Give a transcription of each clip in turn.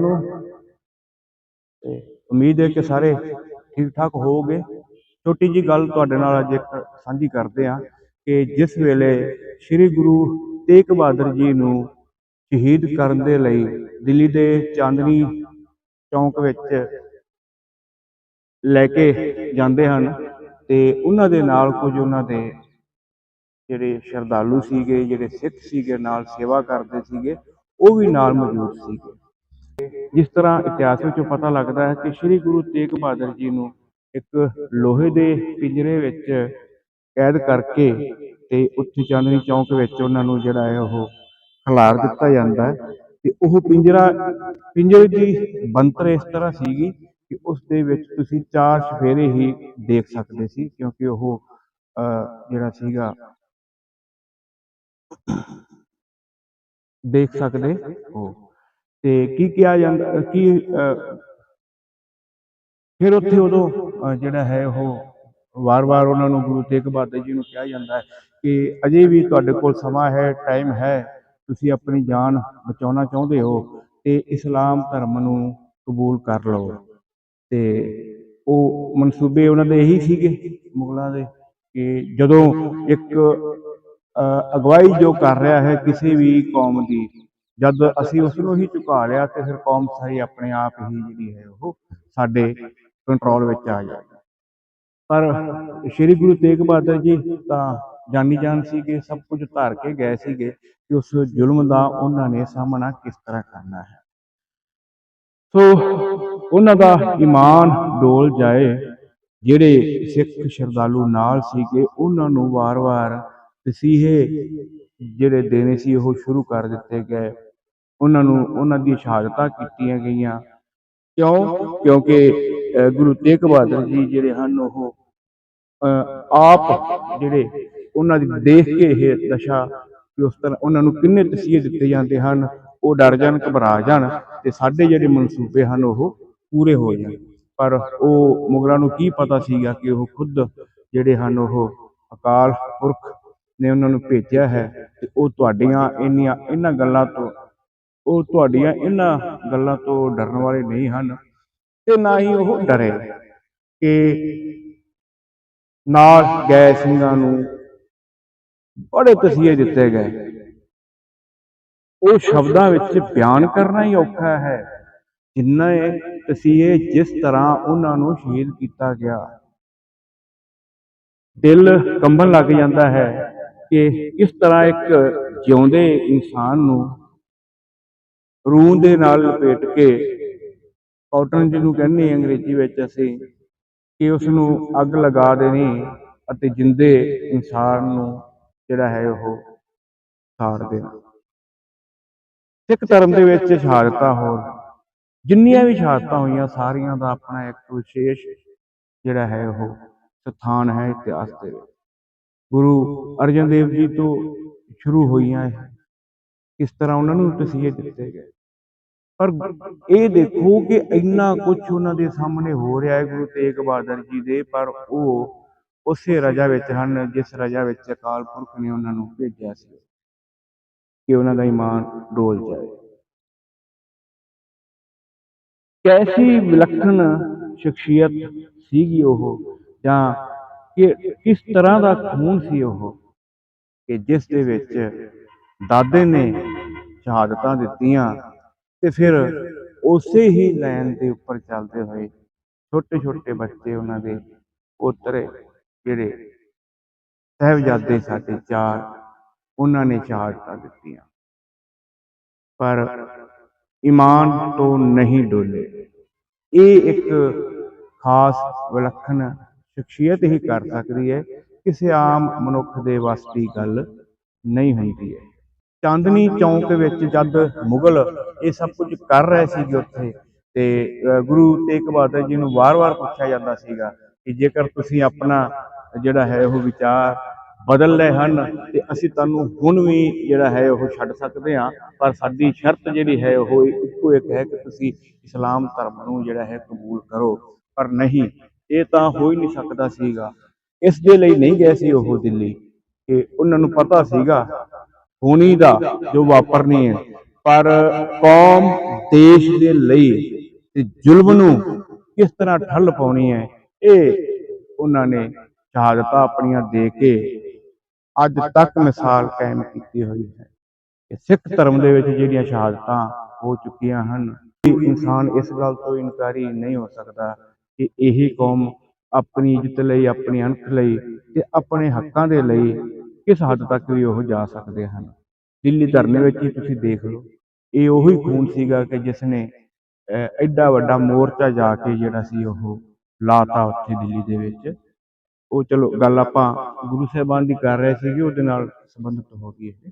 ਨੂੰ। ਤੇ ਉਮੀਦ ਹੈ ਕਿ ਸਾਰੇ ਠੀਕ ਠਾਕ ਹੋਵੋਗੇ। ਛੋਟੀ ਜੀ ਗੱਲ ਤੁਹਾਡੇ ਨਾਲ ਅੱਜ ਇੱਕ ਸਾਂਝੀ ਕਰਦੇ ਆ ਕਿ ਜਿਸ ਵੇਲੇ ਸ੍ਰੀ ਗੁਰੂ ਤੇਗ ਬਹਾਦਰ ਜੀ ਨੂੰ ਸ਼ਹੀਦ ਕਰਨ ਦੇ ਲਈ ਦਿੱਲੀ ਦੇ ਚਾਂਦਨੀ ਚੌਂਕ ਵਿੱਚ ਲੈ ਕੇ ਜਾਂਦੇ ਹਨ ਤੇ ਉਹਨਾਂ ਦੇ ਨਾਲ ਕੁਝ ਉਹਨਾਂ ਦੇ ਜਿਹੜੇ ਸ਼ਰਧਾਲੂ ਸੀਗੇ, ਜਿਹੜੇ ਸਿੱਖ ਸੀਗੇ, ਨਾਲ ਸੇਵਾ ਕਰਦੇ ਸੀਗੇ, ਉਹ ਵੀ ਨਾਲ ਮੌਜੂਦ ਸੀਗੇ। ਜਿਸ ਤਰ੍ਹਾਂ ਇਤਿਹਾਸ ਵਿੱਚੋਂ ਪਤਾ ਲੱਗਦਾ ਹੈ ਕਿ ਸ੍ਰੀ ਗੁਰੂ ਤੇਗ ਬਹਾਦਰ ਜੀ ਨੂੰ ਇੱਕ ਲੋਹੇ ਦੇ ਪਿੰਜਰੇ ਵਿੱਚ ਕੈਦ ਕਰਕੇ ਤੇ ਉੱਥੇ ਚਾਂਦਨੀ ਚੌਂਕ ਵਿੱਚ ਉਹਨਾਂ ਨੂੰ ਜਿਹੜਾ ਹੈ ਉਹ ਖਿਲਾਰ ਦਿੱਤਾ ਜਾਂਦਾ ਹੈ ਤੇ ਉਹ ਪਿੰਜਰਾ ਪਿੰਜਰੇ ਦੀ ਬਣਤਰ ਇਸ ਤਰ੍ਹਾਂ ਸੀਗੀ ਕਿ ਉਸ ਦੇ ਵਿੱਚ ਤੁਸੀਂ ਚਾਰ ਸਫੇਰੇ ਹੀ ਦੇਖ ਸਕਦੇ ਸੀ ਕਿਉਂਕਿ ਉਹ ਅਹ, ਜਿਹੜਾ ਸੀਗਾ ਦੇਖ ਸਕਦੇ ਹੋ। ਤੇ ਕੀ ਕਿਹਾ ਜਾਂਦਾ ਕੀ ਅਹ, ਫਿਰ ਉੱਥੇ ਉਦੋਂ ਜਿਹੜਾ ਹੈ ਉਹ ਵਾਰ-ਵਾਰ ਉਹਨਾਂ ਨੂੰ ਗੁਰੂ ਤੇਗ ਬਹਾਦਰ ਜੀ ਨੂੰ ਕਿਹਾ ਜਾਂਦਾ ਹੈ ਕਿ ਅਜੇ ਵੀ ਤੁਹਾਡੇ ਕੋਲ ਸਮਾਂ ਹੈ ਟਾਈਮ ਹੈ ਤੁਸੀਂ ਆਪਣੀ ਜਾਨ ਬਚਾਉਣਾ ਚਾਹੁੰਦੇ ਹੋ ਤੇ ਇਸਲਾਮ ਧਰਮ ਨੂੰ ਕਬੂਲ ਕਰ ਲਓ। ਤੇ ਉਹ ਮਨਸੂਬੇ ਉਹਨਾਂ ਦੇ ਇਹੀ ਸੀਗੇ ਮੁਗਲਾਂ ਦੇ ਕਿ ਜਦੋਂ ਇੱਕ ਅਹ, ਅਗਵਾਈ ਜੋ ਕਰ ਰਿਹਾ ਹੈ ਕਿਸੇ ਵੀ ਕੌਮ ਦੀ ਜਦ ਅਸੀਂ ਉਸ ਨੂੰ ਹੀ ਝੁਕਾ ਲਿਆ ਤੇ ਫਿਰ ਕੌਮ ਸਾਰੀ ਆਪਣੇ ਆਪ ਹੀ ਜਿਹੜੀ ਹੈ ਉਹ ਸਾਡੇ ਕੰਟਰੋਲ ਵਿੱਚ ਆ ਜਾਏਗੀ ਪਰ ਸ੍ਰੀ ਗੁਰੂ ਤੇਗ ਬਹਾਦਰ ਜੀ ਤਾਂ ਜਾਨੀ ਜਾਨ ਸੀਗੇ, ਸਭ ਕੁਝ ਧਾਰ ਕੇ ਗਏ ਸੀਗੇ ਕਿ ਉਸ ਜ਼ੁਲਮ ਦਾ ਉਹਨਾਂ ਨੇ ਸਾਹਮਣਾ ਕਿਸ ਤਰ੍ਹਾਂ ਕਰਨਾ ਹੈ। ਸੋ ਉਹਨਾਂ ਦਾ ਈਮਾਨ ਡੋਲ ਜਾਏ, ਜਿਹੜੇ ਸਿੱਖ ਸ਼ਰਧਾਲੂ ਨਾਲ ਸੀਗੇ, ਉਹਨਾਂ ਨੂੰ ਵਾਰ-ਵਾਰ ਤਸੀਹੇ ਜਿਹੜੇ ਦੇਣੇ ਸੀ ਉਹ ਸ਼ੁਰੂ ਕਰ ਦਿੱਤੇ ਗਏ। ਉਹਨਾਂ ਨੂੰ ਉਹਨਾਂ ਦੀ ਸ਼ਹਾਦਤਾਂ ਕੀਤੀਆਂ ਗਈਆਂ। ਕਿਉਂ? ਕਿਉਂਕਿ ਗੁਰੂ ਤੇਗ ਬਹਾਦਰ ਜੀ ਜਿਹੜੇ ਹਨ ਉਹ ਆਪ ਜਿਹੜੇ ਉਹਨਾਂ ਦੀ ਦੇਖ ਕੇ ਇਹ ਦਸ਼ਾ ਕਿ ਉਸ ਤਰ੍ਹਾਂ ਉਹਨਾਂ ਨੂੰ ਕਿੰਨੇ ਤਸੀਹੇ ਦਿੱਤੇ ਜਾਂਦੇ ਹਨ ਉਹ ਡਰ ਜਾਣ ਘਬਰਾ ਜਾਣ ਤੇ ਸਾਡੇ ਜਿਹੜੇ ਮਨਸੂਬੇ ਹਨ ਉਹ ਪੂਰੇ ਹੋ ਜਾਣ। ਪਰ ਉਹ ਮੁਗਲਾਂ ਨੂੰ ਕੀ ਪਤਾ ਸੀਗਾ ਕਿ ਉਹ ਖੁਦ ਜਿਹੜੇ ਹਨ ਉਹ ਅਕਾਲ ਪੁਰਖ ਨੇ ਉਹਨਾਂ ਨੂੰ ਭੇਜਿਆ ਹੈ ਤੇ ਉਹ ਤੁਹਾਡੀਆਂ ਇੰਨੀਆਂ ਇਹਨਾਂ ਗੱਲਾਂ ਤੋਂ ਉਹ ਤੁਹਾਡੀਆਂ ਇਹਨਾਂ ਗੱਲਾਂ ਤੋਂ ਡਰਨ ਵਾਲੇ ਨਹੀਂ ਹਨ ਤੇ ਨਾ ਹੀ ਉਹ ਡਰੇ ਕਿ ਨਾਲ ਗਏ ਸਿੰਘਾਂ ਨੂੰ ਬੜੇ ਤਸੀਹੇ ਦਿੱਤੇ ਗਏ। ਉਹ ਸ਼ਬਦਾਂ ਵਿੱਚ ਬਿਆਨ ਕਰਨਾ ਹੀ ਔਖਾ ਹੈ। ਜਿੰਨਾ ਇਹ ਤਸੀਹੇ ਜਿਸ ਤਰ੍ਹਾਂ ਉਹਨਾਂ ਨੂੰ ਸ਼ਹੀਦ ਕੀਤਾ ਗਿਆ, ਦਿਲ ਕੰਬਣ ਲੱਗ ਜਾਂਦਾ ਹੈ ਕਿ ਕਿਸ ਤਰ੍ਹਾਂ ਇੱਕ ਜਿਉਂਦੇ ਇਨਸਾਨ ਨੂੰ ਰੂੰ ਦੇ ਨਾਲ ਲਪੇਟ ਕੇ ਕਾਟਨ ਜਿਹਨੂੰ ਕਹਿੰਦੇ ਅੰਗਰੇਜ਼ੀ ਵਿੱਚ ਅਸੀਂ, ਕਿ ਉਸ ਨੂੰ ਅੱਗ ਲਗਾ ਦੇਣੀ ਅਤੇ ਜਿੰਦੇ ਇਨਸਾਨ ਨੂੰ ਜਿਹੜਾ ਹੈ ਉਹ ਸਾੜ ਦੇਣਾ। ਸਿੱਖ ਧਰਮ ਦੇ ਵਿੱਚ ਸ਼ਹਾਦਤਾਂ ਹੋਰ, ਜਿੰਨੀਆਂ ਵੀ ਸ਼ਹਾਦਤਾਂ ਹੋਈਆਂ, ਸਾਰੀਆਂ ਦਾ ਆਪਣਾ ਇੱਕ ਵਿਸ਼ੇਸ਼ ਜਿਹੜਾ ਹੈ ਉਹ ਸਥਾਨ ਹੈ ਇਤਿਹਾਸ ਦੇ ਵਿੱਚ। ਗੁਰੂ ਅਰਜਨ ਦੇਵ ਜੀ ਤੋਂ ਸ਼ੁਰੂ ਹੋਈਆਂ ਕਿਸ ਤਰ੍ਹਾਂ ਉਹਨਾਂ ਨੂੰ ਤਸੀਹੇ ਦਿੱਤੇ ਗਏ। ਪਰ ਇਹ ਦੇਖੋ ਕਿ ਇੰਨਾ ਕੁਝ ਉਹਨਾਂ ਦੇ ਸਾਹਮਣੇ ਹੋ ਰਿਹਾ ਹੈ ਗੁਰੂ ਤੇਗ ਬਹਾਦਰ ਜੀ ਦੇ ਪਰ ਉਹ ਉਸੇ ਰਜਾ ਵਿੱਚ ਹਨ ਜਿਸ ਰਜਾ ਵਿੱਚ ਅਕਾਲ ਪੁਰਖ ਨੇ ਉਹਨਾਂ ਨੂੰ ਭੇਜਿਆ ਸੀ ਕਿ ਉਹਨਾਂ ਦਾ ਈਮਾਨ ਡੋਲ ਜਾਏ। ਕੈਸੀ ਵਿਲੱਖਣ ਸ਼ਖਸੀਅਤ ਸੀਗੀ ਉਹ ਜਾਂ ਕਿ ਕਿਸ ਤਰ੍ਹਾਂ ਦਾ ਖੂਨ ਸੀ ਉਹ ਕਿ ਜਿਸ ਦੇ ਵਿੱਚ ਦਾਦੇ ਨੇ ਸ਼ਹਾਦਤਾਂ ਦਿੱਤੀਆਂ ਤੇ ਫਿਰ ਉਸੇ ਹੀ ਲਾਈਨ ਦੇ ਉੱਪਰ ਚੱਲਦੇ ਹੋਏ ਛੋਟੇ ਛੋਟੇ ਬੱਚੇ ਉਹਨਾਂ ਦੇ ਪੋਤਰੇ ਜਿਹੜੇ ਸਾਹਿਬਜ਼ਾਦੇ ਸਾਡੇ ਚਾਰ, ਉਹਨਾਂ ਨੇ ਸ਼ਹਾਦਤਾਂ ਦਿੱਤੀਆਂ। ਪਰ ਈਮਾਨ ਤੋਂ ਨਹੀਂ ਡੋਲੇ। ਇਹ ਇੱਕ ਖਾਸ ਵਿਲੱਖਣ ਸ਼ਖਸੀਅਤ ਹੀ ਕਰ ਸਕਦੀ ਹੈ। ਕਿਸੇ ਆਮ ਮਨੁੱਖ ਦੇ ਵਾਸਤੇ ਗੱਲ ਨਹੀਂ ਹੁੰਦੀ ਹੈ। ਚਾਂਦਨੀ ਚੌਂਕ ਵਿੱਚ ਜਦ ਮੁਗਲ ਇਹ ਸਭ ਕੁਝ ਕਰ ਰਹੇ ਸੀਗੇ ਉੱਥੇ ਤੇ ਗੁਰੂ ਤੇਗ ਬਹਾਦਰ ਜੀ ਨੂੰ ਵਾਰ-ਵਾਰ ਪੁੱਛਿਆ ਜਾਂਦਾ ਸੀਗਾ ਕਿ ਜੇਕਰ ਤੁਸੀਂ ਆਪਣਾ ਜਿਹੜਾ ਹੈ ਉਹ ਵਿਚਾਰ ਬਦਲ ਲਏ ਹਨ ਤੇ ਅਸੀਂ ਤੁਹਾਨੂੰ ਹੁਣ ਵੀ ਜਿਹੜਾ ਹੈ ਉਹ ਛੱਡ ਸਕਦੇ ਹਾਂ ਪਰ ਸਾਡੀ ਸ਼ਰਤ ਜਿਹੜੀ ਹੈ ਉਹ ਇੱਕੋ ਇੱਕ ਹੈ ਕਿ ਤੁਸੀਂ ਇਸਲਾਮ ਧਰਮ ਨੂੰ ਜਿਹੜਾ ਹੈ ਕਬੂਲ ਕਰੋ। ਪਰ ਨਹੀਂ ਇਹ ਤਾਂ ਹੋ ਹੀ ਨਹੀਂ ਸਕਦਾ ਸੀਗਾ। ਇਸ ਦੇ ਲਈ ਨਹੀਂ ਗਏ ਸੀ ਉਹ ਦਿੱਲੀ ਕਿ ਉਹਨਾਂ ਨੂੰ ਪਤਾ ਸੀਗਾ ਹੋਣੀ ਦਾ ਜੋ ਵਾਪਰਨੀ ਹੈ। ਪਰ ਕੌਮ ਦੇਸ਼ ਦੇ ਲਈ ਤੇ ਜ਼ੁਲਮ ਨੂੰ ਕਿਸ ਤਰ੍ਹਾਂ ਠੱਲ ਪਾਉਣੀ ਹੈ, ਇਹ ਉਹਨਾਂ ਨੇ ਸ਼ਹਾਦਤਾਂ ਆਪਣੀਆਂ ਦੇ ਕੇ ਅੱਜ ਤੱਕ ਮਿਸਾਲ ਕਾਇਮ ਕੀਤੀ ਹੋਈ ਹੈ ਕਿ ਸਿੱਖ ਧਰਮ ਦੇ ਵਿੱਚ ਜਿਹੜੀਆਂ ਸ਼ਹਾਦਤਾਂ ਹੋ ਚੁੱਕੀਆਂ ਹਨ ਇਨਸਾਨ ਇਸ ਗੱਲ ਤੋਂ ਇਨਕਾਰੀ ਨਹੀਂ ਹੋ ਸਕਦਾ ਕਿ ਇਹ ਕੌਮ ਆਪਣੀ ਇੱਜ਼ਤ ਲਈ, ਆਪਣੀ ਅਣਖ ਲਈ ਤੇ ਆਪਣੇ ਹੱਕਾਂ ਦੇ ਲਈ ਕਿਸ ਹੱਦ ਤੱਕ ਵੀ ਉਹ ਜਾ ਸਕਦੇ ਹਨ। ਦਿੱਲੀ ਧਰਨੇ ਵਿੱਚ ਹੀ ਤੁਸੀਂ ਦੇਖ ਲਓ। ਇਹ ਉਹੀ ਖੂਨ ਸੀਗਾ ਕਿ ਜਿਸ ਨੇ ਐਡਾ ਵੱਡਾ ਮੋਰਚਾ ਜਾ ਕੇ ਜਿਹੜਾ ਸੀ ਉਹ ਲਾਤਾ ਉੱਥੇ ਦਿੱਲੀ ਦੇ ਵਿੱਚ। ਉਹ ਚਲੋ ਗੱਲ ਆਪਾਂ ਗੁਰੂ ਸਾਹਿਬਾਨ ਦੀ ਕਰ ਰਹੇ ਸੀਗੇ, ਉਹਦੇ ਨਾਲ ਸੰਬੰਧਿਤ ਹੋ ਗਈ ਇਹ।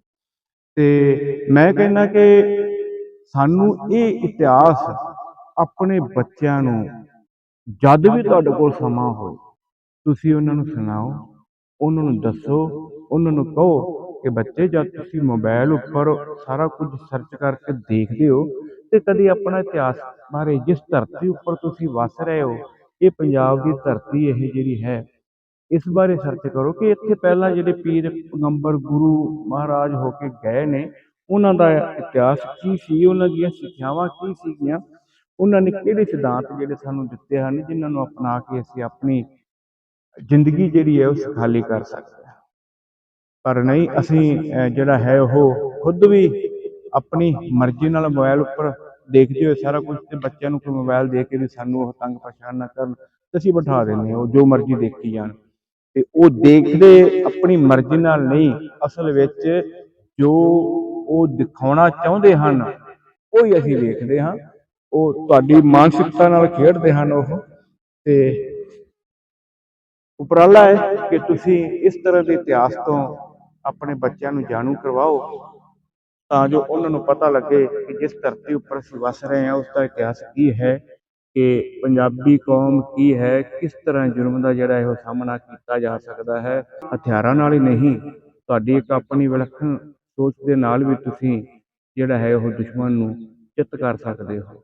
ਤੇ ਮੈਂ ਕਹਿੰਦਾ ਕਿ ਸਾਨੂੰ ਇਹ ਇਤਿਹਾਸ ਆਪਣੇ ਬੱਚਿਆਂ ਨੂੰ, ਜਦ ਵੀ ਤੁਹਾਡੇ ਕੋਲ ਸਮਾਂ ਹੋਵੇ ਤੁਸੀਂ ਉਹਨਾਂ ਨੂੰ ਸੁਣਾਓ, ਉਹਨਾਂ ਨੂੰ ਦੱਸੋ ਉਹਨਾਂ ਨੂੰ ਕਹੋ ਕਿ ਬੱਚੇ, ਜਦ ਤੁਸੀਂ ਮੋਬਾਈਲ ਉੱਪਰ ਸਾਰਾ ਕੁਝ ਸਰਚ ਕਰਕੇ ਦੇਖਦੇ ਹੋ ਤੇ ਕਦੀ ਆਪਣਾ ਇਤਿਹਾਸ ਬਾਰੇ ਜਿਸ ਧਰਤੀ ਉੱਪਰ ਤੁਸੀਂ ਵਸ ਰਹੇ ਹੋ, ਇਹ ਪੰਜਾਬ ਦੀ ਧਰਤੀ ਇਹ ਜਿਹੜੀ ਹੈ, ਇਸ ਬਾਰੇ ਸਰਚ ਕਰੋ ਕਿ ਇੱਥੇ ਪਹਿਲਾਂ ਜਿਹੜੇ ਪੀਰ ਪੈਗੰਬਰ ਗੁਰੂ ਮਹਾਰਾਜ ਹੋ ਕੇ ਗਏ ਨੇ, ਉਹਨਾਂ ਦਾ ਇਤਿਹਾਸ ਕੀ ਸੀ, ਉਹਨਾਂ ਦੀਆਂ ਸਿੱਖਿਆਵਾਂ ਕੀ ਸੀਗੀਆਂ, ਉਹਨਾਂ ਨੇ ਕਿਹੜੇ ਸਿਧਾਂਤ ਜਿਹੜੇ ਸਾਨੂੰ ਦਿੱਤੇ ਹਨ, ਜਿਨ੍ਹਾਂ ਨੂੰ ਅਪਣਾ ਕੇ ਅਸੀਂ ਆਪਣੀ ਜ਼ਿੰਦਗੀ ਜਿਹੜੀ ਹੈ ਉਹ ਸੁਖਾਲੀ ਕਰ ਸਕਦੇ ਹਾਂ। ਪਰ ਨਹੀਂ ਅਸੀਂ ਜਿਹੜਾ ਹੈ ਉਹ ਖੁਦ ਵੀ ਆਪਣੀ ਮਰਜ਼ੀ ਨਾਲ ਮੋਬਾਈਲ ਉੱਪਰ ਦੇਖਦੇ ਹੋਏ ਸਾਰਾ ਕੁਝ ਤੇ ਬੱਚਿਆਂ ਨੂੰ ਕੋਈ ਮੋਬਾਈਲ ਦੇ ਕੇ ਵੀ ਸਾਨੂੰ ਉਹ ਤੰਗ ਪਰੇਸ਼ਾਨ ਨਾ ਕਰਨ ਤੇ ਅਸੀਂ ਬਿਠਾ ਦਿੰਦੇ ਹਾਂ ਉਹ ਜੋ ਮਰਜ਼ੀ ਦੇਖੀ ਜਾਣ। ਤੇ ਉਹ ਦੇਖਦੇ ਆਪਣੀ ਮਰਜ਼ੀ ਨਾਲ ਨਹੀਂ ਅਸਲ ਵਿੱਚ ਜੋ ਉਹ ਦਿਖਾਉਣਾ ਚਾਹੁੰਦੇ ਹਨ ਉਹ ਹੀ ਅਸੀਂ ਵੇਖਦੇ ਹਾਂ। ਉਹ ਤੁਹਾਡੀ ਮਾਨਸਿਕਤਾ ਨਾਲ ਖੇਡਦੇ ਹਨ ਉਹ ਤੇ ਉਪਰਾਲਾ ਹੈ ਕਿ ਤੁਸੀਂ ਇਸ ਤਰ੍ਹਾਂ ਦੇ ਇਤਿਹਾਸ ਤੋਂ ਆਪਣੇ ਬੱਚਿਆਂ ਨੂੰ ਜਾਣੂ ਕਰਵਾਓ, ਤਾਂ ਜੋ ਉਹਨਾਂ ਨੂੰ ਪਤਾ ਲੱਗੇ ਕਿ ਜਿਸ ਧਰਤੀ ਉੱਪਰ ਅਸੀਂ ਵਸ ਰਹੇ ਹਾਂ ਉਸ ਦਾ ਇਤਿਹਾਸ ਕੀ ਹੈ, ਕਿ ਪੰਜਾਬੀ ਕੌਮ ਕੀ ਹੈ, ਕਿਸ ਤਰ੍ਹਾਂ ਜੁਰਮ ਦਾ ਜਿਹੜਾ ਹੈ ਉਹ ਸਾਹਮਣਾ ਕੀਤਾ ਜਾ ਸਕਦਾ ਹੈ। ਹਥਿਆਰਾਂ ਨਾਲ ਹੀ ਨਹੀਂ, ਤੁਹਾਡੀ ਇੱਕ ਆਪਣੀ ਵਿਲੱਖਣ ਸੋਚ ਦੇ ਨਾਲ ਵੀ ਤੁਸੀਂ ਜਿਹੜਾ ਹੈ ਉਹ ਦੁਸ਼ਮਣ ਨੂੰ ਚਿੱਤ ਕਰ ਸਕਦੇ ਹੋ।